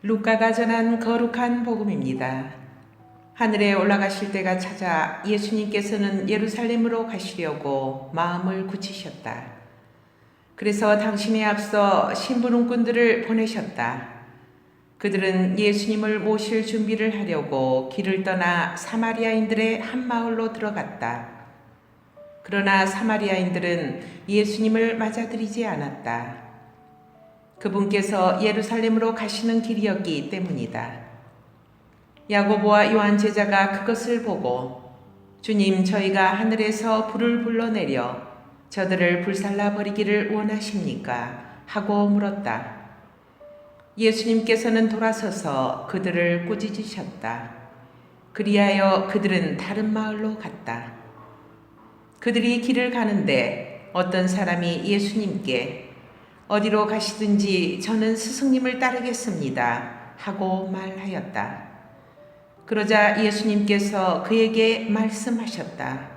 루카가 전한 거룩한 복음입니다. 하늘에 올라가실 때가 찾아 예수님께서는 예루살렘으로 가시려고 마음을 굳히셨다. 그래서 당신에 앞서 심부름꾼들을 보내셨다. 그들은 예수님을 모실 준비를 하려고 길을 떠나 사마리아인들의 한 마을로 들어갔다. 그러나 사마리아인들은 예수님을 맞아들이지 않았다. 그분께서 예루살렘으로 가시는 길이었기 때문이다. 야고보와 요한 제자가 그것을 보고 주님 저희가 하늘에서 불을 불러내려 저들을 불살라 버리기를 원하십니까? 하고 물었다. 예수님께서는 돌아서서 그들을 꾸짖으셨다. 그리하여 그들은 다른 마을로 갔다. 그들이 길을 가는데 어떤 사람이 예수님께 어디로 가시든지 저는 스승님을 따르겠습니다. 하고 말하였다. 그러자 예수님께서 그에게 말씀하셨다.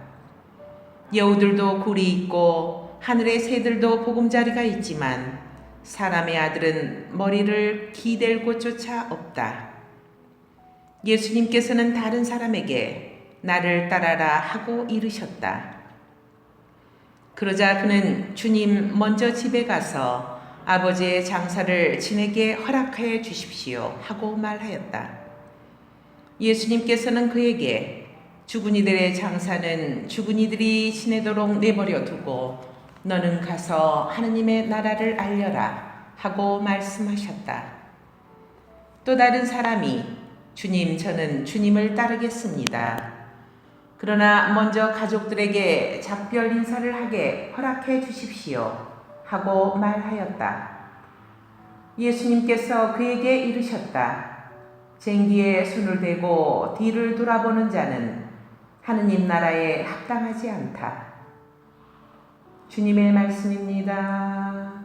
여우들도 굴이 있고 하늘의 새들도 보금자리가 있지만 사람의 아들은 머리를 기댈 곳조차 없다. 예수님께서는 다른 사람에게 나를 따라라 하고 이르셨다. 그러자 그는 주님 먼저 집에 가서 아버지의 장사를 진에게 허락하여 주십시오 하고 말하였다. 예수님께서는 그에게 죽은 이들의 장사는 죽은 이들이 지내도록 내버려 두고 너는 가서 하느님의 나라를 알려라 하고 말씀하셨다. 또 다른 사람이 주님 저는 주님을 따르겠습니다. 그러나 먼저 가족들에게 작별 인사를 하게 허락해 주십시오 하고 말하였다. 예수님께서 그에게 이르셨다. 쟁기에 손을 대고 뒤를 돌아보는 자는 하느님 나라에 합당하지 않다. 주님의 말씀입니다.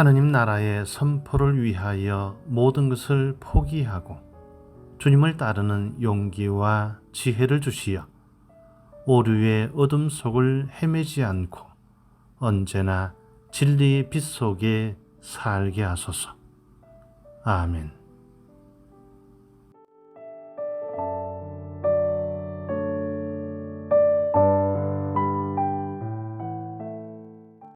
하느님 나라의 선포를 위하여 모든 것을 포기하고 주님을 따르는 용기와 지혜를 주시어 오류의 어둠 속을 헤매지 않고 언제나 진리의 빛 속에 살게 하소서. 아멘.